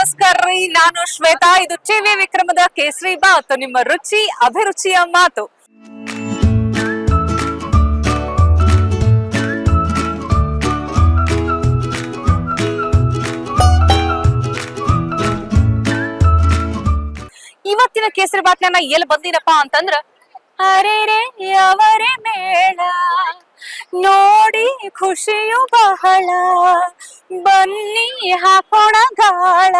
ನಮಸ್ಕಾರ ರೀ. ನಾನು ಶ್ವೇತಾ. ಇದು ಟಿವಿ ವಿಕ್ರಮದ ಕೇಸರಿ ಬಾತ್ ನಿಮ್ಮ ರುಚಿ, ಅಭಿರುಚಿಯ ಮಾತು. ಇವತ್ತಿನ ಕೇಸರಿ ಬಾತ್ ನಾನು ಎಲ್ಲಿ ಬಂದಿನಪ್ಪ ಅಂತಂದ್ರ, ಅರೆ ರೇ, ಅವರೇ ಮೇಳ ನೋಡಿ ಖುಷಿಯು ಬಹಳ, ಬನ್ನಿ ಹಾಕೋಣ ಗಾಳ,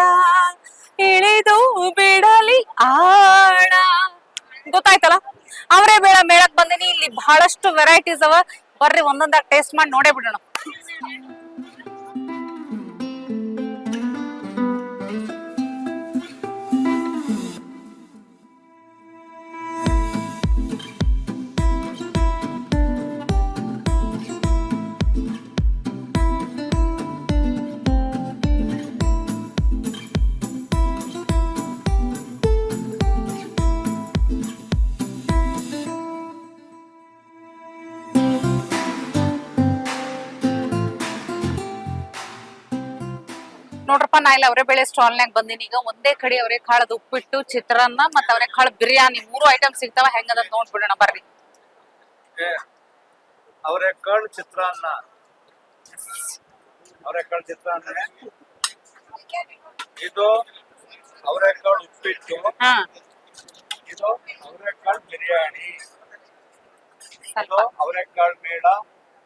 ಇಳಿದು ಬಿಡಲಿ ಆಳ. ಗೊತ್ತಾಯ್ತಲ್ಲ? ಅವರೇ ಬೇಡ ಮೇಳಕ್ ಬಂದಿನಿ, ಇಲ್ಲಿ ಬಹಳಷ್ಟು ವೆರೈಟೀಸ್ ಅವ. ಬರ್ರಿ ಒಂದೊಂದಾಗ ಟೇಸ್ಟ್ ಮಾಡಿ ನೋಡೇ ಬಿಡೋಣ. ನೋಡ್ರಪ್ಪ ನಾ ಇಲ್ಲಿ ಅವರೇ ಬೇಳೆ ಸ್ಟಾಲ್ನ್ಯಾಗ ಬಂದಿನಿ. ಈಗ ಒಂದೇ ಕಡೆ ಅವರೇ ಕಾಳದ ಉಪ್ಪಿಟ್ಟು ಚಿತ್ರಾನ್ನ ಮತ್ತ ಅವರೇ ಕಾಳ ಬಿರಿಯಾನಿ ಮೂರು ಐಟಮ್ ಸಿಗ್ತಾವ ಹೆಂಗದ ನೋಡ್ಬಿಡೋಣ ಬರ್ರಿ. ಅವರೆಕಾಳು ಚಿತ್ರಾನ್ನ. ಅವರೆಕಾಳು ಚಿತ್ರಾನ್ನ. ಇದು ಅವರೆಕಾಳು ಉಪ್ಪಿಟ್ಟು. ಹಾ. ಇದು ಅವರೆಕಾಳು ಬಿರಿಯಾನಿ. ಇದು ಅವರೆಕಾಳು ಮೇಳ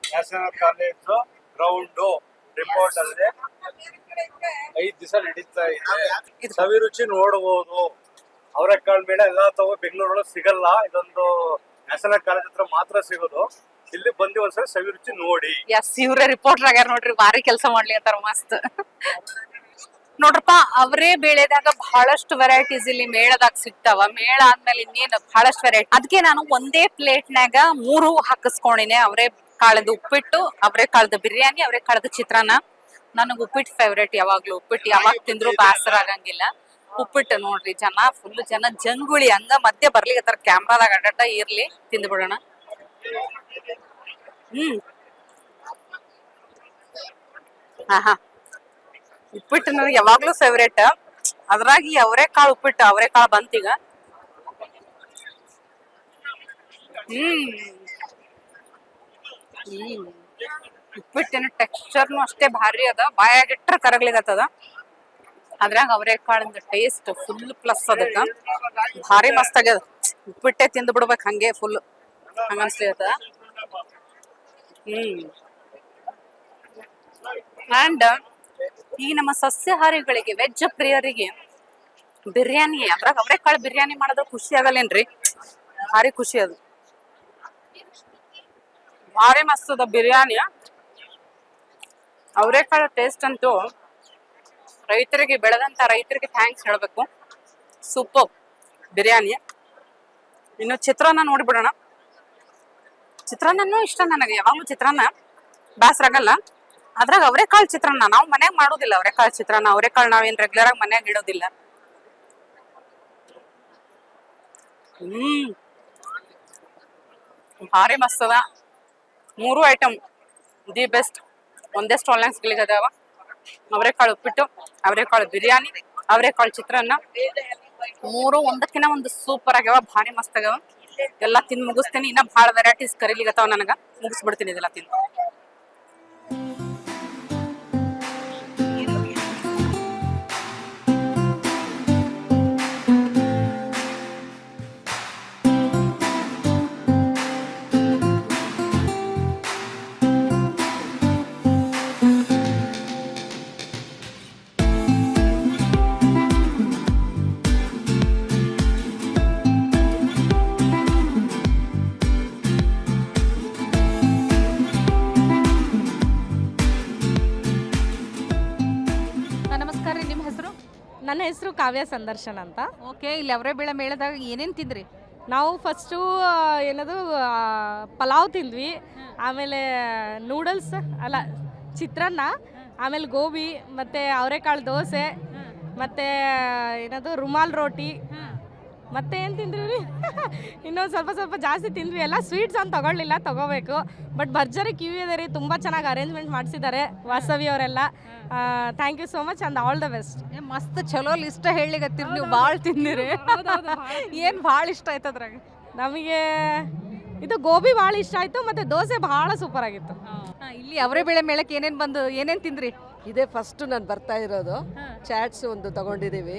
ನ್ಯಾಷನಲ್ ಕಾಲೇಜು ಗ್ರೌಂಡು ರಿಪೋರ್ಟ್ ಅಂದ್ರೆ ಐದ್ ದಿವಸ ನಡೀತಾ ಇದೆ. ಸವಿರುಚಿ ನೋಡಬಹುದು ಅವರ ಕಾಳ ಮೇಲೆ ಎಲ್ಲಾ ತಗೋ ಬೆಂಗಳೂರೊಳಗೆ ಸಿಗಲ್ಲ. ಇದೊಂದು ನ್ಯಾಷನಲ್ ಕಾಲೇಜ್ ಹತ್ರ ಮಾತ್ರ ಸಿಗೋದು. ಇಲ್ಲಿ ಬಂದು ಒಂದ್ಸಲ ಸವಿರುಚಿ ನೋಡಿ. ಎಸ್ ಇವ್ರೇ ರಿಪೋರ್ಟರ್ ಆಗ್ಯಾರ ನೋಡ್ರಿ ಭಾರಿ ಕೆಲಸ ಮಾಡ್ಲಿ ಅಂತಾರ ಮಸ್ತ್. ನೋಡ್ರಪ್ಪ ಅವರೇ ಬೇಳೆದಾಗ ಬಹಳಷ್ಟು ವೆರೈಟೀಸ್ ಇಲ್ಲಿ ಮೇಳದಾಗ ಸಿಗ್ತಾವ. ಮೇಳ ಆದ್ಮೇಲೆ ಇನ್ನೇನು ಬಹಳಷ್ಟು ವೆರೈಟಿ ಅದಕ್ಕೆ ನಾನು ಒಂದೇ ಪ್ಲೇಟ್ನಾಗ ಮೂರು ಹಾಕಿಸ್ಕೊಂಡಿನಿ. ಅವರೇ ಕಾಳದ ಉಪ್ಪಿಟ್ಟು, ಅವರೇ ಕಾಳದ ಬಿರಿಯಾನಿ, ಅವರೇ ಕಾಳದ ಚಿತ್ರಾನ್ನ. ನನಗೆ ಉಪ್ಪಿಟ್ಟು ಫೇವ್ರೇಟ್ ಯಾವಾಗ್ಲೂ. ಉಪ್ಪಿಟ್ಟು ಯಾವಾಗ ತಿಂದ್ರು ಬೇಸರ ಆಗಂಗಿಲ್ಲ. ಉಪ್ಪಿಟ್ಟು ನೋಡ್ರಿ, ಜನ ಫುಲ್ ಜನ ಜಂಗುಳಿ ಹಂಗ ಮಧ್ಯೆ ಬರ್ಲಿಕ್ಕೆ ಕ್ಯಾಮ್ರಾದಾಗ ಅಡ್ಡ ಇರ್ಲಿ, ತಿಂದ್ಬಿಡೋಣ. ಹ್ಮ್. ಹಾ ಉಪ್ಪಿಟ್ಟು ನನಗೆ ಯಾವಾಗ್ಲೂ ಫೇವ್ರೇಟ್ ಅದ್ರಾಗಿ ಅವರೇ ಅವರೆಕಾಳು ಉಪ್ಪಿಟ್ಟು ಅವರೆಕಾಳು ಬಂತೀಗ ಹ್ಮ್. ಹ್ಮ್ ಉಪ್ಪಿಟ್ಟಿನ ಟೆಕ್ಸ್ಚರ್ನು ಅಷ್ಟೇ ಭಾರಿ ಅದ. ಬಾಯಾಗಿಟ್ರ ಕರಗ್ಲಿಗತ್ತದ ಅದ್ರಾಗ ಅವರೆಕಾಳಿಂದ ಟೇಸ್ಟ್ ಫುಲ್ ಪ್ಲಸ್ ಅದಕ್ಕ. ಭಾರಿ ಮಸ್ತ್ ಆಗ್ಯದ ಉಪ್ಪಿಟ್ಟೆ ತಿಂದು ಬಿಡ್ಬೇಕು ಹಂಗೆ ಫುಲ್ ಹಂಗನ್ಸ್ಲಿಕತ್ತದ ಹ್ಮ್. ಅಂಡ್ ಈ ನಮ್ಮ ಸಸ್ಯಾಹಾರಿಗಳಿಗೆ ವೆಜ್ ಪ್ರಿಯರಿಗೆ ಬಿರಿಯಾನಿ, ಅದ್ರಾಗ ಅವರೆಕಾಳು ಬಿರಿಯಾನಿ ಮಾಡಿದ್ರೆ ಖುಷಿ ಆಗಲ್ಲೇನ್ರಿ? ಭಾರಿ ಖುಷಿ ಅದು. ಭಾರಿ ಮಸ್ತ್ ಅದ ಬಿರಿಯಾನಿ. ಅವರೆಕಾಳು ಟೇಸ್ಟ್ ಅಂತೂ ರೈತರಿಗೆ, ಬೆಳೆದಂತ ರೈತರಿಗೆ ಥ್ಯಾಂಕ್ಸ್ ಹೇಳ್ಬೇಕು. ಸೂಪರ್ ಬಿರಿಯಾನಿ. ಇನ್ನು ಚಿತ್ರಾನ್ನ ನೋಡಿಬಿಡೋಣ. ಚಿತ್ರಾನ್ನನೂ ಇಷ್ಟ ನನಗೆ, ಯಾವಾಗಲೂ ಚಿತ್ರಾನ್ನ ಬ್ಯಾಸರಾಗಲ್ಲ. ಅದ್ರಾಗ ಅವರೆಕಾಳು ಚಿತ್ರಾನ್ನ, ನಾವು ಮನ್ಯಾಗ ಮಾಡೋದಿಲ್ಲ ಅವರೆಕಾಳು ಚಿತ್ರಾನ್ನ. ಅವರೆಕಾಳು ನಾವೇನ್ ರೆಗ್ಯುಲರ್ ಆಗಿ ಮನ್ಯಾಗ ಇಡೋದಿಲ್ಲ. ಹ್ಮ್. ಭಾರಿ ಮಸ್ತ್ ಮೂರು ಐಟಮ್ ದಿ ಬೆಸ್ಟ್ ಒಂದೇ ಸ್ಟಾಲ್ನಾಗ ಸಿಗ್ಲಿಕ್ಕದಾವ ಅವರೆಕಾಳು ಉಪ್ಪಿಟ್ಟು, ಅವರೆಕಾಳು ಬಿರಿಯಾನಿ, ಅವರೆಕಾಳು ಚಿತ್ರಾನ್ನ. ಮೂರು ಒಂದಕ್ಕಿಂತ ಒಂದು ಸೂಪರ್ ಆಗ್ಯಾವ, ಭಾರಿ ಮಸ್ತ್ ಆಗ್ಯಾವ. ಎಲ್ಲಾ ತಿಂದು ಮುಗಿಸ್ತೀನಿ. ಇನ್ನ ಭಾಳ ವೆರೈಟೀಸ್ ಕರೀಲಿಗತ್ತಾವ ನನಗ. ಮುಗಿಸ್ಬಿಡ್ತೀನಿ ಇದೆಲ್ಲ ತಿಂದು. ಹೆಸರು ಕಾವ್ಯ ಸಂದರ್ಶನ ಅಂತ. ಓಕೆ ಇಲ್ಲಿ ಅವರೇ ಬೇಳೆ ಮೇಳದಾಗ ಏನೇನು ತಿಂದ್ರಿ? ನಾವು ಫಸ್ಟು ಏನದು ಆ, ಪಲಾವ್ ತಿಂದ್ವಿ. ಆಮೇಲೆ ನೂಡಲ್ಸ್ ಅಲ್ಲ ಚಿತ್ರಾನ್ನ ಆಮೇಲೆ ಗೋಬಿ ಮತ್ತು ಅವರೆಕಾಳು ದೋಸೆ ಮತ್ತು ಏನದು ರುಮಾಲ್ ರೋಟಿ ಮತ್ತೆ ಏನು ತಿಂದ್ರಿ? ರೀ ಇನ್ನೊಂದು ಸ್ವಲ್ಪ ಸ್ವಲ್ಪ ಜಾಸ್ತಿ ತಿಂದ್ವಿ. ಎಲ್ಲ ಸ್ವೀಟ್ಸ್ ಅಂತ ತಗೊಳ್ಳಿಲ್ಲ ತಗೋಬೇಕು. ಬಟ್ ಭರ್ಜರಿ ಕ್ಯೂ ಇದೆ ರೀ ತುಂಬ ಚೆನ್ನಾಗಿ ಅರೇಂಜ್ಮೆಂಟ್ ಮಾಡಿಸಿದ್ದಾರೆ ವಾಸವಿ ಅವರೆಲ್ಲ. Thank you so much and all the best ಮಸ್ತ್ ಚಲೋ ಲಿಸ್ಟ್ ಹೇಳಿಗತ್ತೀರಿ ನೀವು ಭಾಳ ತಿಂದಿರಿ. ಏನು ಭಾಳ ಇಷ್ಟ ಆಯ್ತು ಅದ್ರಾಗ? ನಮಗೆ ಇದು ಗೋಬಿ ಭಾಳ ಇಷ್ಟ ಆಯಿತು ಮತ್ತು ದೋಸೆ ಭಾಳ ಸೂಪರ್ ಆಗಿತ್ತು. ಇಲ್ಲಿ ಅವರೇ ಬೆಳೆ ಮೇಳಕ್ಕೆ ಏನೇನು ಬಂದು ಏನೇನು ತಿಂದ್ರಿ? ಇದೇ ಫಸ್ಟ್ ನಾನು ಬರ್ತಾ ಇರೋದು. ಚಾಟ್ಸ್ ಒಂದು ತಗೊಂಡಿದ್ದೀವಿ.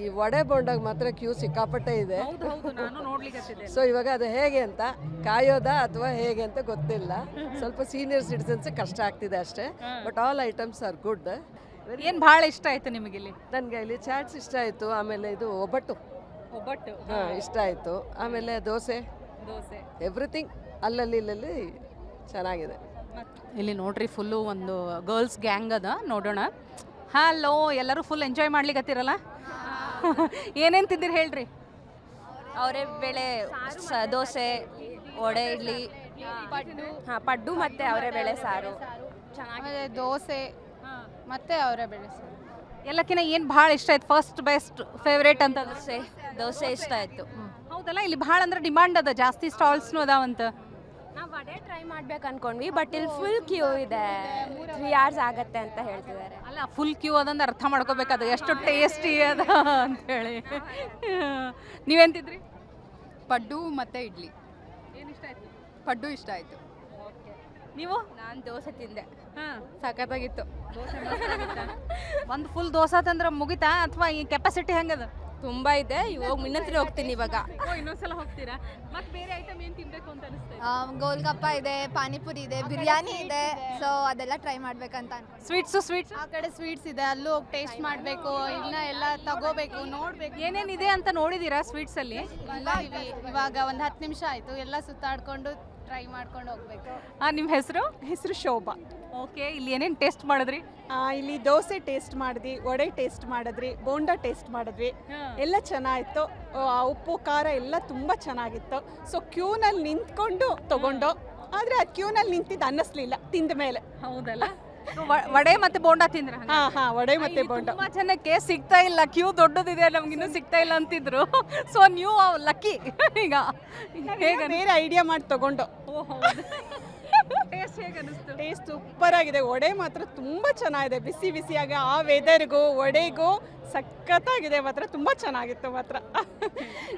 ಈ ವಡೆ ಬೊಂಡಾಗ ಮಾತ್ರ ಕ್ಯೂ ಸಿಕ್ಕಾಪಟ್ಟೆ ಇದೆ. ನಾನು ನೋಡ್ಲಿಕ್ಕೆ ಸೊ ಇವಾಗ ಅದು ಹೇಗೆ ಅಂತ ಕಾಯೋದಾ ಅಥವಾ ಹೇಗೆ ಅಂತ ಗೊತ್ತಿಲ್ಲ. ಸ್ವಲ್ಪ ಸೀನಿಯರ್ ಸಿಟಿಸನ್ಸ್ ಕಷ್ಟ ಆಗ್ತಿದೆ ಅಷ್ಟೇ. But all items are good ಏನ್ ಭಾಳ ಇಷ್ಟ ಆಯ್ತು ನಿಮಗೆ ಇಲ್ಲಿ? ನನಗೆ ಇಲ್ಲಿ ಚಾಟ್ಸ್ ಇಷ್ಟ ಆಯಿತು ಆಮೇಲೆ ಇದು ಒಬ್ಬಟ್ಟು. ಒಬ್ಬಟ್ಟು ಹಾಂ ಇಷ್ಟ ಆಯಿತು. ಆಮೇಲೆ ದೋಸೆ. ದೋಸೆ. ಎವ್ರಿಥಿಂಗ್ ಅಲ್ಲಲ್ಲಿ ಇಲ್ಲಲ್ಲಿ ಚೆನ್ನಾಗಿದೆ. ಇಲ್ಲಿ ನೋಡ್ರಿ ಫುಲ್ಲು ಒಂದು ಗರ್ಲ್ಸ್ ಗ್ಯಾಂಗ್ ಅದ ನೋಡೋಣ. ಹಲೋ ಎಲ್ಲರೂ ಫುಲ್ ಎಂಜಾಯ್ ಮಾಡ್ಲಿಕತ್ತೀರಲ್ಲ? ಏನೇನ್ ತಿಂದಿರಿ ಹೇಳ್ರಿ? ಅವರೇ ಬೇಳೆ ಸ- ದೋಸೆ ವಡೆ ಇಡ್ಲಿ ಪಡ್ಡು. ಹಾಂ ಪಡ್ಡು ಮತ್ತೆ ಅವರೇ ಬೇಳೆ ಸಾರು. ಆಮೇಲೆ ದೋಸೆ ಮತ್ತೆ ಅವರೇ ಸಾರು. ಎಲ್ಲಕ್ಕಿಂತ ಏನು ಭಾಳ ಇಷ್ಟ ಆಯ್ತು? ಫಸ್ಟ್ ಬೆಸ್ಟ್ ಫೇವ್ರೇಟ್ ಅಂತ ದೋಸೆ ದೋಸೆ ಇಷ್ಟ ಆಯಿತು. ಹೌದಲ್ಲ ಇಲ್ಲಿ ಭಾಳ ಅಂದ್ರೆ ಡಿಮಾಂಡ್ ಅದ. ಜಾಸ್ತಿ ಸ್ಟಾಲ್ಸ್ನು ಅದಾವಂತ. ವಡೆ ಟ್ರೈ ಮಾಡ್ಬೇಕು ಅನ್ಕೊಂಡ್ವಿ ಬಟ್ ಇಲ್ಲಿ ಫುಲ್ ಕ್ಯೂ ಇದೆ. ತ್ರೀ ಅವರ್ಸ್ ಆಗತ್ತೆ ಅಂತ ಹೇಳ್ತಿದ್ದಾರೆ. ಅಲ್ಲ ಫುಲ್ ಕ್ಯೂ ಅದಂದು ಅರ್ಥ ಮಾಡ್ಕೋಬೇಕದು ಎಷ್ಟು ಟೇಸ್ಟಿ ಅದ ಅಂತ ಹೇಳಿ. ನೀವೆಂತಿದ್ರಿ? ಪಡ್ಡು ಮತ್ತೆ ಇಡ್ಲಿ. ಪಡ್ಡು ಇಷ್ಟ ಆಯ್ತು. ನೀವು? ನಾನು ದೋಸೆ ತಿಂದೆ. ಹಾಂ. ಸಖತ್ತಾಗಿತ್ತು. ಒಂದು ಫುಲ್ ದೋಸೆ ತಂದ್ರೆ ಮುಗಿತಾ? ಅಥವಾ ಈ ಕೆಪಾಸಿಟಿ ಹೆಂಗದ? ತುಂಬ ಇದೆ. ಇವಾಗ ಇನ್ನೊಂದ್ಸರಿ ಹೋಗ್ತೀನಿ ಇವಾಗ. ಇನ್ನೊಂದ್ಸಲ ಹೋಗ್ತೀರಾ? ಮತ್ತೆ ಬೇರೆ ಐಟಮ್ ಏನು ತಿನ್ಬೇಕು ಅಂತ ಅನಿಸ್ತಾ ಗೋಲ್ಗಪ್ಪ ಇದೆ ಪಾನಿಪುರಿ ಇದೆ ಬಿರಿಯಾನಿ ಇದೆ. ಸೊ ಅದೆಲ್ಲ ಟ್ರೈ ಮಾಡ್ಬೇಕಂತ ಅನ್ಕೊಂಡು ಸ್ವೀಟ್ಸು ಸ್ವೀಟ್ಸ್ ಆ ಕಡೆ ಸ್ವೀಟ್ಸ್ ಇದೆ ಅಲ್ಲೂ ಹೋಗಿ ಟೇಸ್ಟ್ ಮಾಡಬೇಕು ಇನ್ನ ಎಲ್ಲ ತಗೋಬೇಕು ನೋಡ್ಬೇಕು. ಏನೇನಿದೆ ಅಂತ ನೋಡಿದೀರಾ ಸ್ವೀಟ್ಸ್ ಅಲ್ಲಿ? ಇವಿ ಇವಾಗ ಒಂದು ಹತ್ತು ನಿಮಿಷ ಆಯ್ತು ಎಲ್ಲ ಸುತ್ತಾಡ್ಕೊಂಡು ಟ್ರೈ ಮಾಡ್ಕೊಂಡು ಹೋಗ್ಬೇಕು. ಆ ನಿಮ್ಮ ಹೆಸರು? ಹೆಸರು ಶೋಭಾ. ಓಕೆ ಇಲ್ಲಿ ಏನೇನು ಟೇಸ್ಟ್ ಮಾಡಿದ್ರಿ? ಆ, ಇಲ್ಲಿ ದೋಸೆ ಟೇಸ್ಟ್ ಮಾಡಿದ್ವಿ ವಡೆ ಟೇಸ್ಟ್ ಮಾಡಿದ್ವಿ ಬೋಂಡ ಟೇಸ್ಟ್ ಮಾಡಿದ್ವಿ. ಎಲ್ಲ ಚೆನ್ನಾಗಿತ್ತು. ಆ, ಉಪ್ಪು ಖಾರ ಎಲ್ಲ ತುಂಬ ಚೆನ್ನಾಗಿತ್ತು. ಸೊ ಕ್ಯೂನಲ್ಲಿ ನಿಂತ್ಕೊಂಡು ತಗೊಂಡು ಆದರೆ ಆ ಕ್ಯೂನಲ್ಲಿ ನಿಂತಿದ್ದು ಅನ್ನಿಸ್ಲಿಲ್ಲ ತಿಂದ ಮೇಲೆ. ಹೌದಲ್ಲ? ವಡೆ ಮತ್ತೆ ಬೋಂಡ ತಿಂದ್ರ ಹಾ ಹಾ ವಡೆ ಮತ್ತೆ ಬೋಂಡ. ತುಂಬಾ ಜನಕ್ಕೆ ಸಿಗ್ತಾ ಇಲ್ಲ. ಕ್ಯೂ ದೊಡ್ಡದಿದೆ ನಮ್ಗಿನ್ನೂ ಸಿಗ್ತಾ ಇಲ್ಲ ಅಂತಿದ್ರು. ಸೊ ನೀವು ಲಕ್ಕಿ ಈಗ ಬೇರೆ ಐಡಿಯಾ ಮಾಡಿ ತಗೊಂಡು. ಟೇಸ್ಟ್ ಹೇಗೆ ಅನಿಸ್ತು ಟೇಸ್ಟ್ ಸೂಪರ್ ಆಗಿದೆ. ವಡೆ ಮಾತ್ರ ತುಂಬ ಚೆನ್ನಾಗಿದೆ. ಬಿಸಿ ಬಿಸಿಯಾಗಿ ಆ ವೆದರ್ಗೂ ವಡೆಗೂ ಸಖತ್ತಾಗಿದೆ ಮಾತ್ರ. ತುಂಬ ಚೆನ್ನಾಗಿತ್ತು ಮಾತ್ರ.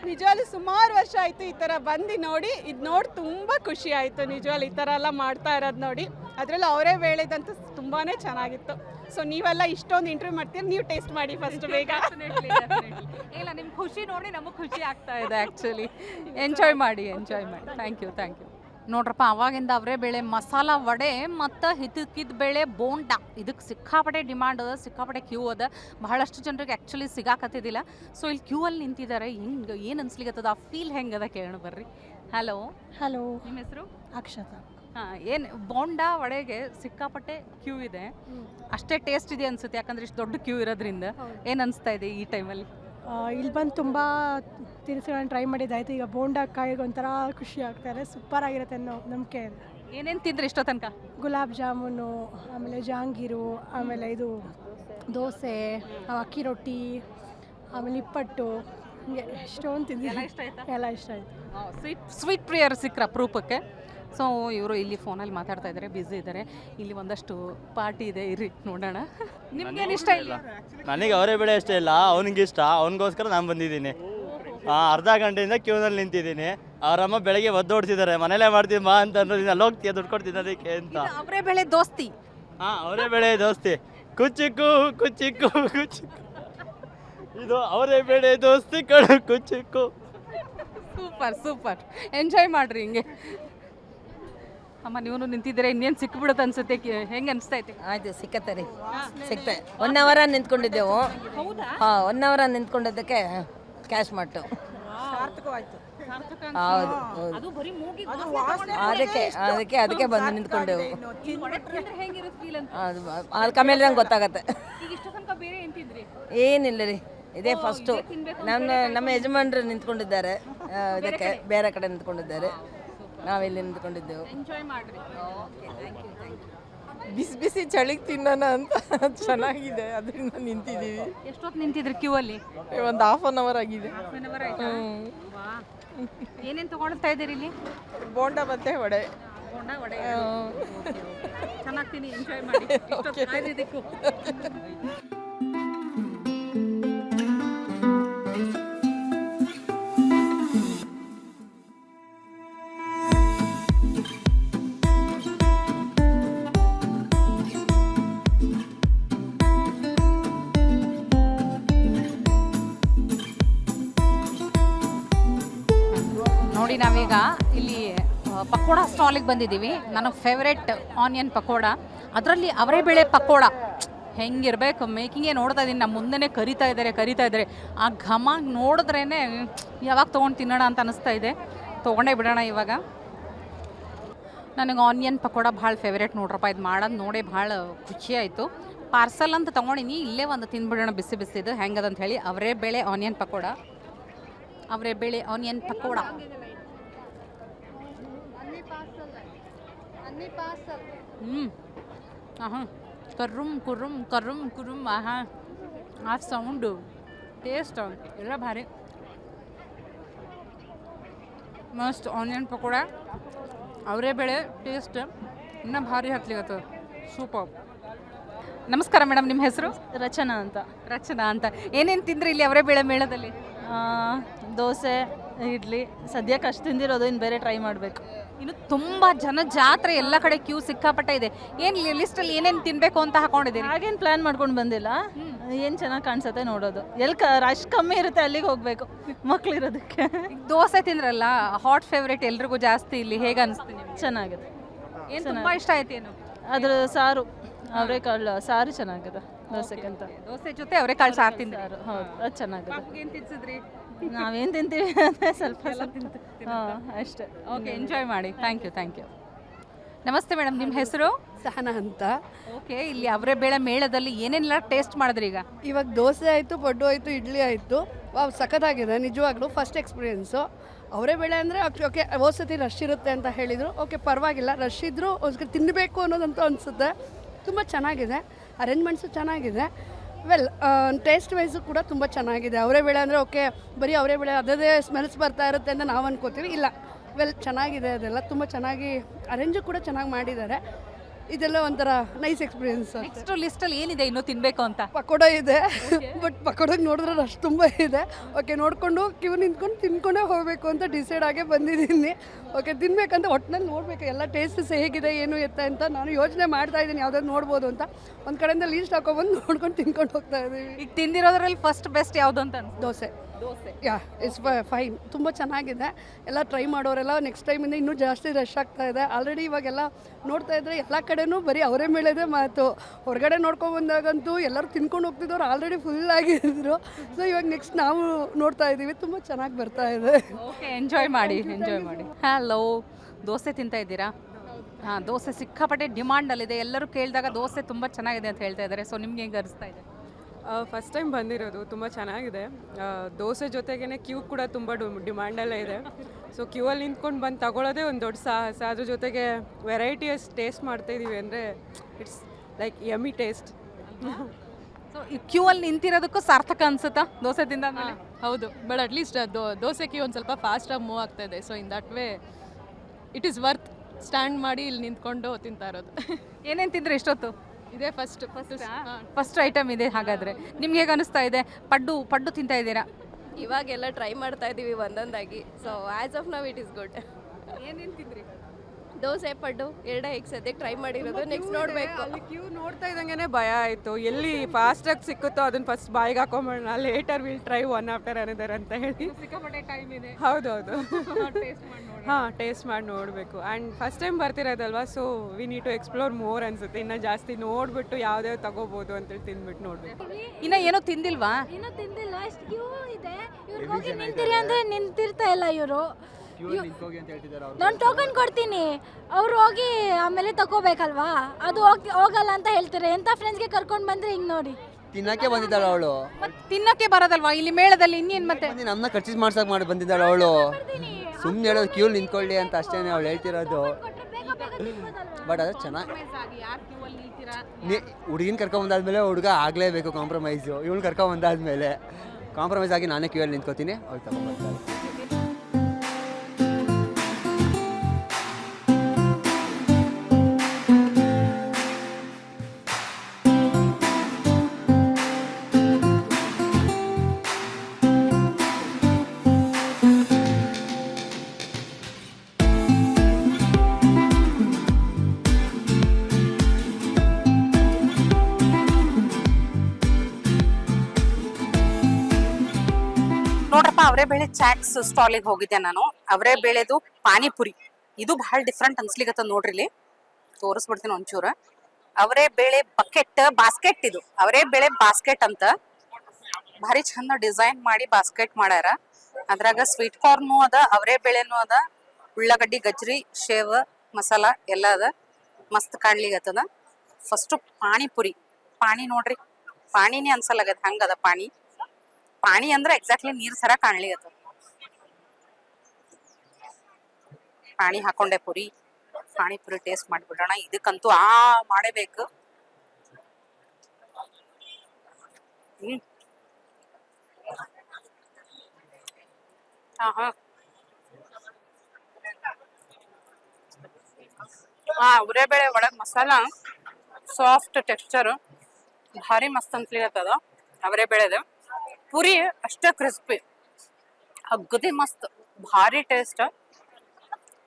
ನಿಜವಾಗ್ಲೂ ಸುಮಾರು ವರ್ಷ ಆಯಿತು ಈ ಥರ ಬಂದು ನೋಡಿ. ಇದು ನೋಡಿ ತುಂಬ ಖುಷಿ ಆಯಿತು. ನಿಜವಾಗ್ಲೂ ಈ ಥರ ಎಲ್ಲ ಮಾಡ್ತಾ ಇರೋದು ನೋಡಿ. ಅದರಲ್ಲೂ ಅವರೇ ಬೇಳೆದಂತೂ ತುಂಬಾ ಚೆನ್ನಾಗಿತ್ತು. ಸೊ ನೀವೆಲ್ಲ ಇಷ್ಟೊಂದು ಇಂಟರ್ವ್ಯೂ ಮಾಡ್ತೀರಿ? ನೀವು ಟೇಸ್ಟ್ ಮಾಡಿ ಫಸ್ಟ್ ಬೇಗ. ಇಲ್ಲ ನಿಮ್ಮ ಖುಷಿ ನೋಡಿ ನಮಗೆ ಖುಷಿ ಆಗ್ತಾ ಇದೆ ಆ್ಯಕ್ಚುಲಿ ಎಂಜಾಯ್ ಮಾಡಿ ಎಂಜಾಯ್ ಮಾಡಿ. ಥ್ಯಾಂಕ್ ಯು ಥ್ಯಾಂಕ್ ಯು ನೋಡ್ರಪ್ಪ ಅವಾಗಿಂದ ಅವರೇ ಬೇಳೆ ಮಸಾಲ ವಡೆ ಮತ್ತು ಹಿತಕ್ಕಿದ ಬೇಳೆ ಬೋಂಡ. ಇದಕ್ಕೆ ಸಿಕ್ಕಾಪಟ್ಟೆ ಡಿಮ್ಯಾಂಡ್ ಅದ ಸಿಕ್ಕಾಪಟ್ಟೆ ಕ್ಯೂ ಅದ. ಬಹಳಷ್ಟು ಜನರಿಗೆ ಆ್ಯಕ್ಚುಲಿ ಸಿಗಾಕತ್ತಿದ್ದಿಲ್ಲ. ಸೊ ಇಲ್ಲಿ ಕ್ಯೂ ಅಲ್ಲಿ ನಿಂತಿದ್ದಾರೆ. ಹಿಂಗೆ ಏನು ಅನ್ಸ್ಲಿಕ್ಕತ್ತದ ಆ ಫೀಲ್ ಹೆಂಗದ ಕೇಳೋಣ ಬರ್ರಿ. ಹಲೋ ಹಲೋ ನಿಮ್ಮ ಹೆಸರು? ಅಕ್ಷತಾ. ಹಾಂ ಏನು ಬೋಂಡ ವಡೆಗೆ ಸಿಕ್ಕಾಪಟ್ಟೆ ಕ್ಯೂ ಇದೆ. ಅಷ್ಟೇ ಟೇಸ್ಟ್ ಇದೆ ಅನ್ಸುತ್ತೆ ಯಾಕಂದ್ರೆ ಇಷ್ಟು ದೊಡ್ಡ ಕ್ಯೂ ಇರೋದ್ರಿಂದ. ಏನು ಅನಿಸ್ತಾ ಇದೆ ಈ ಟೈಮಲ್ಲಿ ಇಲ್ಲಿ ಬಂದು ತುಂಬ ತಿನಿಸುಗಳನ್ನ ಟ್ರೈ ಮಾಡಿದ್ದಾಯ್ತು. ಈಗ ಬೋಂಡ ಕಾಯಿಗೆ ಒಂಥರ ಖುಷಿ ಆಗ್ತಾರೆ. ಸೂಪರ್ ಆಗಿರುತ್ತೆ ಅನ್ನೋ ನಂಬಿಕೆ ಇದೆ. ಏನೇನು ತಿಂದ್ರಿ ಇಷ್ಟೋ ತನಕ? ಗುಲಾಬ್ ಜಾಮೂನು ಆಮೇಲೆ ಜಹಾಂಗೀರು ಆಮೇಲೆ ಇದು ದೋಸೆ ಅಕ್ಕಿ ರೊಟ್ಟಿ ಆಮೇಲೆ ನಿಪ್ಪಟ್ಟು ಹಿಂಗೆ ಎಷ್ಟೊಂದು ತಿಂದಿಲ್ಲ ಇಷ್ಟ ಆಯ್ತಾ? ಎಲ್ಲ ಇಷ್ಟ ಆಯಿತು. ಸ್ವೀಟ್ ಸ್ವೀಟ್ ಪ್ರಿಯರ್ ಸಿಕ್ರ ಅಪರೂಪಕ್ಕೆ ಸೊ ಇವರು ಇಲ್ಲಿ ಫೋನಲ್ಲಿ ಮಾತಾಡ್ತಾ ಇದ್ದಾರೆ ಬ್ಯುಸಿ ಇದ್ದಾರೆ. ಇಲ್ಲಿ ಒಂದಷ್ಟು ಪಾರ್ಟಿ ಇದೆ ಇರಿ ನೋಡೋಣ. ನಿಮ್ಗೇನು ಇಷ್ಟ ಇಲ್ಲ? ನನಗೆ ಅವರೇ ಬೆಳೆ ಇಷ್ಟ ಇಲ್ಲ ಅವನಿಗೆ ಇಷ್ಟ. ಅವನಿಗೋಸ್ಕರ ನಾನು ಬಂದಿದ್ದೀನಿ. ಅರ್ಧ ಗಂಟೆಯಿಂದ ಕ್ಯೂನಲ್ಲಿ ನಿಂತಿದ್ದೀನಿ. ಅವರಮ್ಮ ಬೆಳಗ್ಗೆ ಒದ್ದೋಡ್ತಿದ್ದಾರೆ ಮನೇಲೇ ಮಾಡ್ತೀನಿ ಮಾ ಅಂತ ಅನ್ನೋದಿಂದ ಅಲ್ಲಿ ಹೋಗ್ತೀಯ ದುಡ್ಡು ಕೊಡ್ತೀನಿ ಅದಕ್ಕೆ ಅಂತ. ಅವರೇ ಬೆಳೆ ದೋಸ್ತಿ. ಹಾಂ ಅವರೇ ಬೆಳೆ ದೋಸ್ತಿ. ಕುಚ್ಚಿಕ್ಕು ಕುಚ್ಚಿಕ್ಕು ಕುಚ್ಚಿಕ್ಕು. ಇದು ಅವರೇ ಬೆಳೆ ದೋಸ್ತಿ ಕಡು ಕುಚ್ಚಿಕ್ಕು. ಸೂಪರ್ ಸೂಪರ್ ಎಂಜಾಯ್ ಮಾಡ್ರಿ ಹಿಂಗೆ. ಅಮ್ಮ ನೀವು ನಿಂತಿದ್ರೆ ಇನ್ನೇನು ಸಿಕ್ಬಿಡುತ್ತೆ ಅನ್ಸುತ್ತೆ? ಹೆಂಗ್ ಅನಿಸ್ತೈತೆ ಆಯ್ತು ಸಿಕ್ಕತ್ತೆ ರೀ. ಸಿಕ್ತೆ. ಒನ್ ಅವರ ನಿಂತ್ಕೊಂಡಿದ್ದೆವು. ಹಾಂ ಒನ್ ಅವರ ನಿಂತ್ಕೊಂಡಿದ್ದಕ್ಕೆ ಕ್ಯಾಶ್ ಮಾಡ್ತು ಹೌದು ಹೌದು. ಅದು ಬರೀ ಮೂಗಿ ಅದಕ್ಕೆ ಅದಕ್ಕೆ ಅದಕ್ಕೆ ಬಂದು ನಿಂತ್ಕೊಂಡೆವು. ಹೆಂಗಿರುತ್ತೆ ಫೀಲ್ ಅಂತ. ಅದು ಅದಕ್ಕೆ ಆಮೇಲೆ ನಂಗೆ ಗೊತ್ತಾಗತ್ತೆ. ಏನಿಲ್ಲ ರೀ. ಇದೇ ಫಸ್ಟು ನಮ್ಮ ನಮ್ಮ ಯಜಮಾನ್ರು ನಿಂತ್ಕೊಂಡಿದ್ದಾರೆ. ಇದಕ್ಕೆ ಬೇರೆ ಕಡೆ ನಿಂತ್ಕೊಂಡಿದ್ದಾರೆ. ನಾವಿಲ್ಲಿ ನಿಂತ್ಕೊಂಡಿದ್ದೆವು. ಎಂಜಾಯ್ ಮಾಡ್ರಿ. Okay thank you thank you ಬಿಸಿ ಬಿಸಿ ಚಳಿಗೆ ತಿನ್ನೋಣ ಅಂತ ಚೆನ್ನಾಗಿದೆ ಅದರಿಂದ ನಿಂತಿದ್ದೀವಿ. ಎಷ್ಟೊತ್ತು ನಿಂತಿದ್ರು ಕ್ಯೂ ಅಲ್ಲಿ? ಒಂದು ಹಾಫ್ ಅನ್ ಅವರ್ ಆಗಿದೆ. ಏನೇನು ತಗೊಳ್ತಾ ಇದ್ದೀರಿ ಇಲ್ಲಿ? ಬೋಂಡ ಮತ್ತೆ ವಡೆ. ಬೋಂಡ ವಡೆ ಹ್ಮ್. ಚೆನ್ನಾಗ್ತೀನಿ ಎಂಜಾಯ್ ಮಾಡಿ. ಇಷ್ಟೊತ್ತು Okay. ಕಾಯ್ದಿದ್ದಕ್ಕೂ. ನೋಡಿ ನಾವೀಗ ಇಲ್ಲಿ ಪಕೋಡ ಸ್ಟಾಲಿಗೆ ಬಂದಿದ್ದೀವಿ. ನನಗೆ ಫೇವ್ರೆಟ್ ಆನಿಯನ್ ಪಕೋಡ. ಅದರಲ್ಲಿ ಅವರೇ ಬೇಳೆ ಪಕೋಡ. ಹೆಂಗಿರ್ಬೇಕು ಮೇಕಿಂಗೆ ನೋಡ್ತಾ ಇದ್ದೀನಿ. ನಮ್ಮ ಮುಂದೆನೇ ಕರಿತಾ ಇದ್ದಾರೆ ಕರಿತಾ ಇದ್ದಾರೆ. ಆ ಘಮ ನೋಡಿದ್ರೇ ಯಾವಾಗ ತೊಗೊಂಡು ತಿನ್ನೋಣ ಅಂತ ಅನಿಸ್ತಾ ಇದೆ. ತೊಗೊಂಡೇ ಬಿಡೋಣ ಇವಾಗ. ನನಗೆ ಆನಿಯನ್ ಪಕೋಡ ಭಾಳ ಫೇವ್ರೇಟ್ ನೋಡ್ರಪ್ಪ, ಇದು ಮಾಡೋದು ನೋಡಿ ಭಾಳ ಖುಷಿ ಆಯಿತು. ಪಾರ್ಸಲ್ ಅಂತ ತೊಗೊಂಡಿನಿ, ಇಲ್ಲೇ ಒಂದು ತಿಂದ್ಬಿಡೋಣ ಬಿಸಿ ಬಿಸಿದು. ಹೆಂಗದಂತ ಹೇಳಿ, ಅವರೇ ಬೇಳೆ ಆನಿಯನ್ ಪಕೋಡ. ಅವರೇ ಬೇಳೆ ಆನಿಯನ್ ಪಕೋಡ. ಹ್ಞೂ ಆಹಾ. ಕರ್ರುಮ್ ಕುರ್ರುಮ್ ಕರ್ರುಮ್ ಕುರುಮ್ ಆಹಾ. ಆ ಸೌಂಡು ಟೇಸ್ಟ್ ಎಲ್ಲ ಭಾರಿ. ಮಸ್ತ್ ಆನಿಯನ್ ಪಕೋಡ. ಅವರೇ ಬೇಳೆ ಟೇಸ್ಟ್ ಇನ್ನೂ ಭಾರಿ ಹತ್ಲಿಗತ್ತದ ಸೂಪರ್ ನಮಸ್ಕಾರ ಮೇಡಮ್ ನಿಮ್ಮ ಹೆಸರು? ರಚನಾ ಅಂತ. ರಚನಾ ಅಂತ. ಏನೇನು ತಿಂದ್ರಿ ಇಲ್ಲಿ ಅವರೇ ಬೇಳೆ ಮೇಳದಲ್ಲಿ? ಆ, ದೋಸೆ ಇಡ್ಲಿ. ಸದ್ಯಕ್ಕೆ ಅಷ್ಟು ತಿಂದಿರೋದು ಇನ್ನು ಬೇರೆ ಟ್ರೈ ಮಾಡಬೇಕು. ಇನ್ನು ತುಂಬ ಜನ ಜಾತ್ರೆ ಎಲ್ಲ ಕಡೆ ಕ್ಯೂ ಸಿಕ್ಕಾಪಟ್ಟೆ ಇದೆ. ಏನು ಲಿಸ್ಟಲ್ಲಿ ಏನೇನು ತಿನ್ನಬೇಕು ಅಂತ ಹಾಕೊಂಡಿದ್ದೀನಿ ಹಾಗೇನು ಪ್ಲ್ಯಾನ್ ಮಾಡ್ಕೊಂಡು ಬಂದಿಲ್ಲ. ಏನು ಚೆನ್ನಾಗಿ ಕಾಣಿಸುತ್ತೆ ನೋಡೋದು. ಎಲ್ಲಿ ಕ ರಶ್ ಕಮ್ಮಿ ಇರುತ್ತೆ ಅಲ್ಲಿಗೆ ಹೋಗಬೇಕು. ಮಕ್ಳಿರೋದಕ್ಕೆ. ದೋಸೆ ತಿಂದ್ರಲ್ಲ ಹಾಟ್ ಫೇವ್ರೇಟ್ ಎಲ್ರಿಗೂ ಜಾಸ್ತಿ ಇಲ್ಲಿ ಹೇಗೆ ಅನಿಸ್ತು ಚೆನ್ನಾಗಿದೆ. ಏನು ತುಂಬ ಇಷ್ಟ ಆಯ್ತು ಏನು? ಅದ್ರ ಸಾರು ಅವರೆಕಾಳು ಸಾರು ಚೆನ್ನಾಗಿದೆ. ದೋಸೆಗಿಂತ. ದೋಸೆ ಜೊತೆ ಅವರೇ ಕಾಳು ಸಾರು ತಿಂದಾರು. ಹೌದು ಅದು ಚೆನ್ನಾಗಿದೆ. ಏನು ತಿನ್ಸಿದ್ರಿ? ನಾವೇನು ತಿಂತೀವಿ ಅಂದರೆ ಸ್ವಲ್ಪ ಸ್ವಲ್ಪ ಹಾಂ ಅಷ್ಟೇ. ಓಕೆ ಎಂಜಾಯ್ ಮಾಡಿ. ಥ್ಯಾಂಕ್ ಯು ಥ್ಯಾಂಕ್ ಯು ನಮಸ್ತೆ ಮೇಡಮ್ ನಿಮ್ಮ ಹೆಸರು? ಸಹನ ಅಂತ. ಓಕೆ ಇಲ್ಲಿ ಅವರೇ ಬೇಳೆ ಮೇಳದಲ್ಲಿ ಏನೇನೆಲ್ಲ ಟೇಸ್ಟ್ ಮಾಡಿದ್ರಿ ಈಗ? ಇವಾಗ ದೋಸೆ ಆಯಿತು ಪಡ್ಡು ಆಯಿತು ಇಡ್ಲಿ ಆಯಿತು. ವಾವ್ ಸಖತ್ತಾಗಿದೆ ನಿಜವಾಗ್ಲೂ ಫಸ್ಟ್ ಎಕ್ಸ್ಪೀರಿಯೆನ್ಸು ಅವರೇ ಬೇಳೆ ಅಂದರೆ ಓಕೆ ಹೋದ್ ಸತಿ ರಶ್ ಇರುತ್ತೆ ಅಂತ ಹೇಳಿದರು. ಓಕೆ ಪರವಾಗಿಲ್ಲ ರಶ್ ಇದ್ದರೂ ತಿನ್ನಬೇಕು ಅನ್ನೋದಂತೂ ಅನಿಸುತ್ತೆ. ತುಂಬ ಚೆನ್ನಾಗಿದೆ ಅರೇಂಜ್ಮೆಂಟ್ಸು ಚೆನ್ನಾಗಿದೆ. ವೆಲ್ ಟೇಸ್ಟ್ ವೈಸು ಕೂಡ ತುಂಬ ಚೆನ್ನಾಗಿದೆ. ಅವರೇ ಬೇಳೆ ಅಂದರೆ ಓಕೆ ಬರೀ ಅವರೇ ಬೇಳೆ ಅದೇ ಸ್ಮೆಲ್ಸ್ ಬರ್ತಾ ಇರುತ್ತೆ ಅಂತ ನಾವು ಅನ್ಕೋತೀವಿ. ಇಲ್ಲ. ವೆಲ್ ಚೆನ್ನಾಗಿದೆ ಅದೆಲ್ಲ. ತುಂಬ ಚೆನ್ನಾಗಿ ಅರೇಂಜು ಕೂಡ ಚೆನ್ನಾಗಿ ಮಾಡಿದ್ದಾರೆ. ಇದೆಲ್ಲ ಒಂಥರ ನೈಸ್ ಎಕ್ಸ್ಪೀರಿಯನ್ಸ್ ನೆಕ್ಸ್ಟ್ ಲಿಸ್ಟಲ್ಲಿ ಏನಿದೆ ಇನ್ನೂ ತಿನ್ನಬೇಕು ಅಂತ? ಪಕೋಡ ಇದೆ. ಬಟ್ ಪಕೋಡಕ್ಕೆ ನೋಡಿದ್ರೆ ಅಷ್ಟು ತುಂಬ ಇದೆ. ಓಕೆ ನೋಡಿಕೊಂಡು ಕ್ಯೂ ನಿಂತ್ಕೊಂಡು ತಿನ್ಕೊಂಡೇ ಹೋಗಬೇಕು ಅಂತ ಡಿಸೈಡ್ ಆಗೇ ಬಂದಿದ್ದೀನಿ. ಓಕೆ ತಿನ್ಬೇಕಂತ ಒಟ್ಟಿನಲ್ಲಿ ನೋಡಬೇಕು ಎಲ್ಲ ಟೇಸ್ಟ್ಸ್ ಹೇಗಿದೆ ಏನು ಎತ್ತ ಅಂತ ನಾನು ಯೋಚನೆ ಮಾಡ್ತಾ ಇದ್ದೀನಿ ಯಾವ್ದಾದ್ರು ನೋಡ್ಬೋದು ಅಂತ. ಒಂದು ಕಡೆಯಿಂದ ಲೀಸ್ಟ್ ಹಾಕೊಬಂದು ನೋಡ್ಕೊಂಡು ತಿನ್ಕೊಂಡು ಹೋಗ್ತಾ ಇದ್ದೀವಿ. ಈಗ ತಿಂದಿರೋದ್ರಲ್ಲಿ ಫಸ್ಟ್ ಬೆಸ್ಟ್ ಯಾವುದು ಅಂತ ದೋಸೆ. ಯಾ ಇಟ್ಸ್ ಫೈನ್ ತುಂಬ ಚೆನ್ನಾಗಿದೆ. ಎಲ್ಲ ಟ್ರೈ ಮಾಡೋರೆಲ್ಲ ನೆಕ್ಸ್ಟ್ ಟೈಮಿಂದ ಇನ್ನೂ ಜಾಸ್ತಿ ರಶ್ ಆಗ್ತಾ ಇದೆ. ಆಲ್ರೆಡಿ ಇವಾಗೆಲ್ಲ ನೋಡ್ತಾ ಇದ್ರೆ ಎಲ್ಲ ಕಡೆನೂ ಬರೀ ಅವರೇ ಮೇಳೆದೇ ಮಾತು. ಹೊರಗಡೆ ನೋಡ್ಕೊಂಡು ಬಂದಾಗಂತೂ ಎಲ್ಲರೂ ತಿನ್ಕೊಂಡು ಹೋಗ್ತಿದ್ದವ್ರು ಆಲ್ರೆಡಿ ಫುಲ್ ಆಗಿದ್ರು. ಸೊ ಇವಾಗ ನೆಕ್ಸ್ಟ್ ನಾವು ನೋಡ್ತಾ ಇದ್ದೀವಿ. ತುಂಬ ಚೆನ್ನಾಗಿ ಬರ್ತಾ ಇದೆ. ಓಕೆ ಎಂಜಾಯ್ ಮಾಡಿ ಎಂಜಾಯ್ ಮಾಡಿ. ಹಲೋ ದೋಸೆ ತಿಂತಾ ಇದ್ದೀರಾ? ಹಾಂ ದೋಸೆ ಸಿಕ್ಕಾಪಟ್ಟೆ ಡಿಮಾಂಡಲ್ಲಿದೆ ಎಲ್ಲರೂ ಕೇಳಿದಾಗ ದೋಸೆ ತುಂಬ ಚೆನ್ನಾಗಿದೆ ಅಂತ ಹೇಳ್ತಾ ಇದ್ದಾರೆ. ಸೊ ನಿಮ್ಗೆ ಹೆಂಗೆ ಅನಿಸ್ತಾ ಇದೆ? ಫಸ್ಟ್ ಟೈಮ್ ಬಂದಿರೋದು ತುಂಬ ಚೆನ್ನಾಗಿದೆ. ದೋಸೆ ಜೊತೆಗೇ ಕ್ಯೂ ಕೂಡ ತುಂಬ ಡಿಮ್ಯಾಂಡಲ್ಲೇ ಇದೆ. ಸೊ ಕ್ಯೂ ಅಲ್ಲಿ ನಿಂತ್ಕೊಂಡು ಬಂದು ತಗೊಳ್ಳೋದೇ ಒಂದು ದೊಡ್ಡ ಸಾಹಸ. ಅದ್ರ ಜೊತೆಗೆ ವೆರೈಟಿಯಸ್ ಟೇಸ್ಟ್ ಮಾಡ್ತಾ ಇದೀವಿ ಅಂದರೆ it's like yummy taste so ಈ ಕ್ಯೂ ಅಲ್ಲಿ ನಿಂತಿರೋದಕ್ಕೂ ಸಾರ್ಥಕ ಅನ್ಸುತ್ತಾ ದೋಸೆ ತಿಂದ ಹೌದು. ಬಟ್ ಅಟ್ಲೀಸ್ಟ್ ಕ್ಯೂ ಒಂದು ಸ್ವಲ್ಪ ಫಾಸ್ಟಾಗಿ ಮೂವ್ ಆಗ್ತಾ ಇದೆ. So in that way it is worth stand ಮಾಡಿ ಇಲ್ಲಿ ನಿಂತ್ಕೊಂಡು ತಿಂತಾ ಇರೋದು. ಏನೇನು ತಿಂದರೆ ಇಷ್ಟೊತ್ತು? ಇದೇ ಫಸ್ಟ್ ಫಸ್ಟ್ ಫಸ್ಟ್ ಐಟಮ್ ಇದೆ ಹಾಗಾದ್ರೆ. ನಿಮ್ಗೆ ಹೇಗೆ ಅನಿಸ್ತಾ ಇದೆ? ಪಡ್ಡು ಪಡ್ಡು ತಿಂತಾ ಇದ್ದೀರಾ? ಇವಾಗೆಲ್ಲ ಟ್ರೈ ಮಾಡ್ತಾ ಇದ್ದೀವಿ ಒಂದೊಂದಾಗಿ. So as of now it is good ಏನೇನು ತಿಂದ್ರಿ? ದೋಸೆ ಪಡ್ಡು ಎರಡೇ ಈಗ ಸದ್ಯಕ್ಕೆ ಟ್ರೈ ಮಾಡಿರೋದು. ನೆಕ್ಸ್ಟ್ ನೋಡಬೇಕು. ಕ್ಯೂ ನೋಡ್ತಾ ಇದ್ದಂಗೆ ಭಯ ಆಯಿತು. ಎಲ್ಲಿ ಫಾಸ್ಟಾಗಿ ಸಿಕ್ಕುತ್ತೋ ಅದನ್ನ ಫಸ್ಟ್ ಬಾಯಿಗೆ ಹಾಕೊಂಬಿಡೋಣ later will try one after another ಅಂತ ಹೇಳಿ. ಸಿಕ್ಕಾಪಟ್ಟೆ ಟೈಮ್ ಇದೆ. ಹೌದೌದು. ಟೇಸ್ಟ್ ಮಾಡಿ ನೋಡಿ ಹಾಂ ಟೇಸ್ಟ್ ಮಾಡಿ ನೋಡಬೇಕು. And first time ಬರ್ತಿರೋದಲ್ವಾ? So we need to explore more ಅನ್ಸುತ್ತೆ. ಇನ್ನು ಜಾಸ್ತಿ ನೋಡ್ಬಿಟ್ಟು ಯಾವ್ದಾವ್ ತಗೋಬೋದು ಅಂತೇಳಿ ತಿಂದ್ಬಿಟ್ಟು ನೋಡ್ಬೇಕು. ಇನ್ನ ಏನೋ ತಿಂದಿಲ್ವಾ? ಇನ್ನೂ ತಿಂದಿಲ್ವಾ ಎಷ್ಟು ಕ್ಯೂ ಇದೆ. ಇವ್ರಿಗೆ ಹೋಗಿ ನಿಂತಿರಿ ಅಂದ್ರೆ ನಿಂತಿರ್ತಾ ಇಲ್ಲ ಇವರು. ನಾನು ಟೋಕನ್ ಕೊಡ್ತೀನಿ. ಅವ್ರು ಹೋಗಿ ಆಮೇಲೆ ತಗೋಬೇಕಲ್ವಾ ಅದು ಹೋಗಿ ಹೋಗಲ್ಲ ಅಂತ ಹೇಳ್ತಾರೆ? ಎಂಥ ಫ್ರೆಂಡ್ಸ್ಗೆ ಕರ್ಕೊಂಡು ಬಂದ್ರೆ ಹಿಂಗೆ ನೋಡಿ. ತಿನ್ನಕ್ಕೆ ಬಂದಿದ್ದಾಳೆ ಅವಳು. ಮತ್ ತಿನ್ನಕ್ಕೆ ಬರೋದಲ್ವಾ? ಇಲ್ಲಿ ಮೇಳದಲ್ಲಿ ಇನ್ನೇನ್ ಮತ್ತೆ? ನಮ್ಮನ್ನ ಖರ್ಚಿಸ್ ಮಾಡ್ಸಕ್ ಮಾಡಿ ಬಂದಿದ್ದಾಳೆ ಅವಳು. ಸುಮ್ಮನೆ ಹೇಳೋದು ಕ್ಯೂ ನಿಂತ್ಕೊಳ್ಳಿ ಅಂತ ಅಷ್ಟೇನೆ ಅವಳು ಹೇಳ್ತಿರೋದು. ಬಟ್ ಅದು ಚೆನ್ನಾಗಿ ನೀ ಹುಡುಗಿನ ಕರ್ಕೊಂಬಂದಾದ್ಮೇಲೆ ಹುಡುಗ ಆಗಲೇಬೇಕು ಕಾಂಪ್ರಮೈಸು ಇವಳು ಕರ್ಕೊಂಬಂದಾದ್ಮೇಲೆ ಕಾಂಪ್ರಮೈಸ್ ಆಗಿ ನಾನೇ ಕ್ಯೂ ಅಲ್ಲಿ ನಿಂತ್ಕೋತೀನಿ. ಅವ್ಳು ತಗೊಂಡ್ಬರ್ತಾರೆ ಅವರೇ ಬೇಳೆ ಚಾಟ್ಸ್ ಸ್ಟಾಲಿಗೆ ಹೋಗಿದ್ದೆ ನಾನು. ಅವರೇ ಬೇಳೆದು ಪಾನಿಪುರಿ. ಇದು ಬಹಳ ಡಿಫ್ರೆಂಟ್ ಅನ್ಸ್ಲಿಕತ್ತ ನೋಡ್ರಿ ಇಲ್ಲಿ. ತೋರಿಸ್ಬಿಡ್ತೀನಿ ಒಂಚೂರು. ಅವರೇ ಬೇಳೆ ಬಕೆಟ್ ಬಾಸ್ಕೆಟ್ ಇದು. ಅವರೇ ಬೇಳೆ ಬಾಸ್ಕೆಟ್ ಅಂತ. ಭಾರಿ ಚಂದ ಡಿಸೈನ್ ಮಾಡಿ ಬಾಸ್ಕೆಟ್ ಮಾಡ್ಯಾರ. ಅದ್ರಾಗ ಸ್ವೀಟ್ ಕಾರ್ನು ಅದ, ಅವರೇ ಬೇಳೆನೂ ಅದ. ಉಳ್ಳಾಗಡ್ಡಿ, ಗಜ್ರಿ, ಶೇವ್, ಮಸಾಲ ಎಲ್ಲ ಅದ. ಮಸ್ತ್ ಕಾಣ್ಲಿಗತ್ತದ ಫಸ್ಟ್ ಪಾನಿಪುರಿ. ಪಾನಿ ನೋಡ್ರಿ. ಪಾನಿನೇ ಅನ್ಸಲ್ಲಾಗದ ಹಂಗದ ಪಾನಿ. ಪಾನಿ ಅಂದ್ರೆ ಎಕ್ಸಾಕ್ಟ್ಲಿ ನೀರ್ ಸರ ಕಾಣ್ಲಿಗತ್ತದ ಪಾಣಿ ಹಾಕೊಂಡೆ ಪುರಿ ಪಾನಿಪುರಿ ಟೇಸ್ಟ್ ಮಾಡ್ಬಿಡೋಣ. ಇದಕ್ಕಂತೂ ಆ ಮಾಡೇಬೇಕು. ಹ್ಮ್. ಹಾ ಹಾ. ಉರೇಬೇಳೆ ಒಳಗ್ ಮಸಾಲ ಸಾಫ್ಟ್ ಟೆಕ್ಸ್ಚರ್ ಭಾರಿ ಮಸ್ತ್ ಅನ್ಸ್ಲಿಕತ್ತದ ಅವರೇ ಬೆಳೆದು. ಪುರಿ ಅಷ್ಟೇ ಕ್ರಿಸ್ಪಿ ಅಗದಿ ಮಸ್ತ್, ಭಾರಿ ಟೇಸ್ಟ್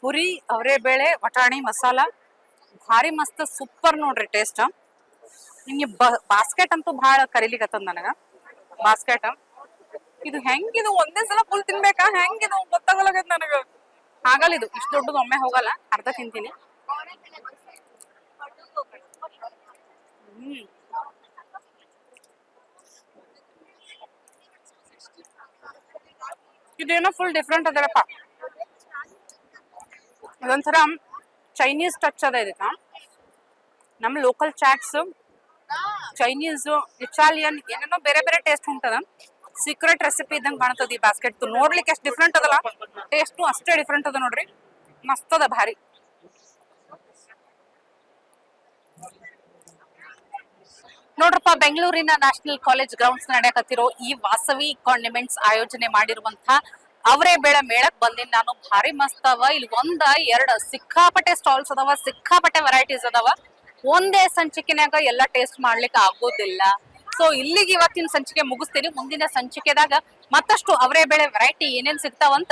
ಪುರಿ, ಅವರೇ ಬೇಳೆ, ವಟಾಣಿ, ಮಸಾಲ, ಭಾರಿ ಮಸ್ತ್ ಸೂಪರ್ ನೋಡ್ರಿ ಟೇಸ್ಟ್ ನಿಮ್ಗೆ ಬಾಸ್ಕೆಟ್ ಅಂತೂ ಭಾಳ ಕರಿಲಿಕತ್ತದ ನನಗ. ಬಾಸ್ಕೆಟ್ ಇದು ಹೆಂಗಿದು ಒಂದೇ ಸಲ ಫುಲ್ ತಿನ್ಬೇಕಾ? ಹೆಂಗಿದು ಗೊತ್ತಾಗಲಾಗದ್ ನನಗ? ಆಗಲ್ಲ ಇದು, ಇಷ್ಟು ದೊಡ್ಡದು ಒಮ್ಮೆ ಹೋಗಲ್ಲ, ಅರ್ಧ ತಿಂತೀನಿ. ಹ್ಮ್. ಇದೇನೋ ಫುಲ್ ಡಿಫ್ರೆಂಟ್ ಅದರಪ್ಪ. ಅದೊಂಥರ ಚೈನೀಸ್ ಟಚ್ ಅದ ಇದಕ್ಕ. ನಮ್ಮ ಲೋಕಲ್ ಚಾಟ್ಸ್ ಚೈನೀಸ್ ಇಟಾಲಿಯನ್ ಏನೇನೋ ಬೇರೆ ಬೇರೆ ಟೇಸ್ಟ್ ಉಂಟದ. ಸೀಕ್ರೆಟ್ ರೆಸಿಪಿ ಇದ್ದಂಗೆ ಕಾಣ್ತದ ಈ ಬಾಸ್ಕೆಟ್ ನೋಡ್ಲಿಕ್ಕೆ ಎಷ್ಟು ಡಿಫ್ರೆಂಟ್ ಅದಲ್ಲ. ಟೇಸ್ಟು ಅಷ್ಟೇ ಡಿಫ್ರೆಂಟ್ ಅದ ನೋಡ್ರಿ. ಮಸ್ತ್ ಅದ ಭಾರಿ. ನೋಡ್ರಪ್ಪ, ಬೆಂಗಳೂರಿನ ನ್ಯಾಷನಲ್ ಕಾಲೇಜ್ ಗ್ರೌಂಡ್ಸ್ ನಡೆಯಕತ್ತಿರೋ ಈ ವಾಸವಿ ಕಾಂಡಿಮೆಂಟ್ಸ್ ಆಯೋಜನೆ ಮಾಡಿರುವಂತ ಅವರೇ ಬೇಳೆ ಮೇಳಕ್ ಬಂದಿನಿ ನಾನು. ಭಾರಿ ಮಸ್ತ್ ಅವ. ಇಲ್ಲಿ ಒಂದ, ಎರಡ್ ಸಿಕ್ಕಾಪಟ್ಟೆ ಸ್ಟಾಲ್ಸ್ ಅದಾವ, ಸಿಕ್ಕಾಪಟ್ಟೆ ವೆರೈಟೀಸ್ ಅದಾವ. ಒಂದೇ ಸಂಚಿಕೆನಾಗ ಎಲ್ಲ ಟೇಸ್ಟ್ ಮಾಡ್ಲಿಕ್ಕೆ ಆಗೋದಿಲ್ಲ. ಸೊ ಇಲ್ಲಿಗೆ ಇವತ್ತಿನ ಸಂಚಿಕೆ ಮುಗಿಸ್ತೀನಿ. ಮುಂದಿನ ಸಂಚಿಕೆದಾಗ ಮತ್ತಷ್ಟು ಅವರೇ ಬೆಳೆ ವೆರೈಟಿ ಏನೇನ್ ಸಿಗ್ತಾವಂತ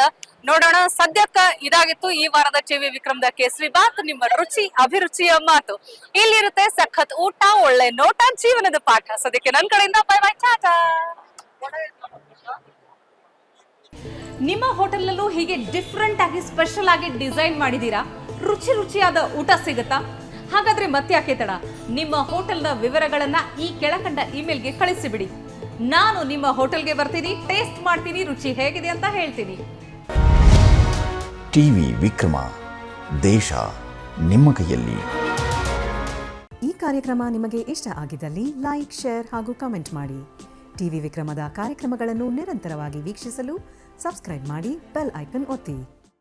ನೋಡೋಣ. ಸದ್ಯಕ್ಕ ಇದಾಗಿತ್ತು ಈ ವಾರದ ಟಿವಿ ವಿಕ್ರಮದ ಕೇಸರಿ ಬಾತ್, ನಿಮ್ಮ ರುಚಿ, ಅಭಿರುಚಿಯ ಮಾತು. ಇಲ್ಲಿರುತ್ತೆ ಸಖತ್ ಊಟ, ಒಳ್ಳೆ ನೋಟ, ಜೀವನದ ಪಾಠ. ಸದ್ಯಕ್ಕೆ ನನ್ ಕಡೆಯಿಂದ ಬೈ ಬೈ ಚಾಟಾ ನಿಮ್ಮ ಹೋಟೆಲ್ನಲ್ಲೂ ಹೀಗೆ ಡಿಫ್ರೆಂಟ್ ಆಗಿ ಸ್ಪೆಷಲ್ ಆಗಿ ಡಿಸೈನ್ ಮಾಡಿದೀರಾ? ರುಚಿ ರುಚಿಯಾದ ಊಟ ಸಿಗುತ್ತಾ? ಹಾಗಾದ್ರೆ ಮತ್ತೆ ಯಾಕೆ ತಡ? ನಿಮ್ಮ ಹೋಟೆಲ್ನ ವಿವರಗಳನ್ನ ಈ ಕೆಳಕಂಡ ಇಮೇಲ್ಗೆ ಕಳಿಸಿಬಿಡಿ. ನಾನು ನಿಮ್ಮ ಹೋಟೆಲ್ಗೆ ಬರ್ತೀನಿ ಟೇಸ್ಟ್ ಮಾಡ್ತೀನಿ ರುಚಿ ಹೇಗಿದೆ ಅಂತ ಹೇಳ್ತೀನಿ. ಟಿವಿ ವಿಕ್ರಮ ದೇಶ ನಿಮ್ಮ ಕೈಯಲ್ಲಿ. ಈ ಕಾರ್ಯಕ್ರಮ ನಿಮಗೆ ಇಷ್ಟ ಆಗಿದ್ದಲ್ಲಿ ಲೈಕ್ ಶೇರ್ ಹಾಗೂ ಕಮೆಂಟ್ ಮಾಡಿ. ಟಿವಿ ವಿಕ್ರಮದ ಕಾರ್ಯಕ್ರಮಗಳನ್ನು ನಿರಂತರವಾಗಿ ವೀಕ್ಷಿಸಲು ಸಬ್ಸ್ಕ್ರೈಬ್ ಮಾಡಿ ಬೆಲ್ ಐಕನ್ ಒತ್ತಿ.